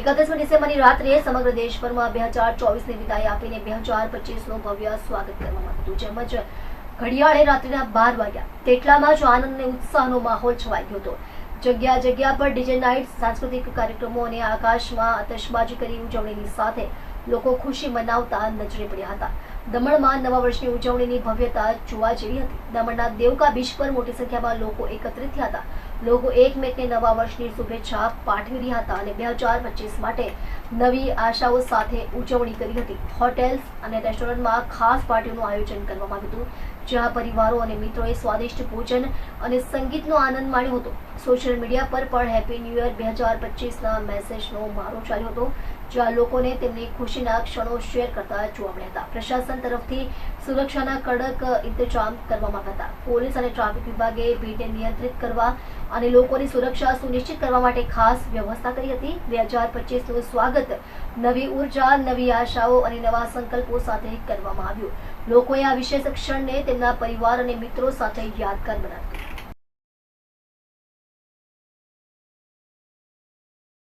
એકત્રીસમી ડિસેમ્બરની રાત્રે સમગ્ર દેશભરમાં બે હજાર ચોવીસની વિદાય આપીને બે હજાર પચીસનું ભવ્ય સ્વાગત કરવામાં આવ્યું જેમજ ઘડિયાળે રાત્રિના બાર વાગ્યા તેટલામાં જ આનંદ અને ઉત્સાહનો માહોલ છવાઈ ગયો હતો. જગ્યા જગ્યા પર ડીજે નાઇટ સાંસ્કૃતિક કાર્યક્રમો અને આકાશમાં આતશબાજી કરી ઉજવણીની સાથે લોકો ખુશી મનાવતા નજરે પડ્યા હતા. દમણમાં નવા વર્ષની ઉજવણીની ભવ્યતા જોવા જેવી હતી. દમણના દેવકા બીચ પર મોટી સંખ્યામાં લોકો એકત્રિત થયા હતા. લોકો એકમેકને નવા વર્ષની શુભેચ્છા પાઠવી રહ્યા હતા અને બે હજાર પચીસ માટે નવી આશાઓ સાથે ઉજવણી કરી હતી હોટેલ્સ અને રેસ્ટોરન્ટમાં ખાસ પાર્ટીઓનું આયોજન કરવામાં આવ્યું જ્યાં પરિવારો અને મિત્રોએ સ્વાદિષ્ટ ભોજન અને સંગીતનો આનંદ માણ્યો હતો. સોશિયલ મીડિયા પર પણ હેપી ન્યૂ યર બે હજાર પચીસના મેસેજનો મારો ચાલ્યો હતો, જ્યાં લોકોને તેમની ખુશીના ક્ષણો શેર કરતા જોવા મળ્યા હતા. પ્રશાસન તરફથી સુરક્ષાના કડક ઇંતજામ કરવામાં આવ્યા હતા. પોલીસ અને ટ્રાફિક વિભાગે ભીડને નિયંત્રિત કરવા અને લોકોની સુરક્ષા સુનિશ્ચિત કરવા માટે ખાસ વ્યવસ્થા કરી હતી. બે હજાર પચીસનું સ્વાગત નવી ઊર્જા, નવી આશાઓ અને નવા સંકલ્પો સાથે કરવામાં આવ્યું. લોકોએ આ વિશેષ ક્ષણને તેમના પરિવાર અને મિત્રો સાથે યાદગાર બનાવી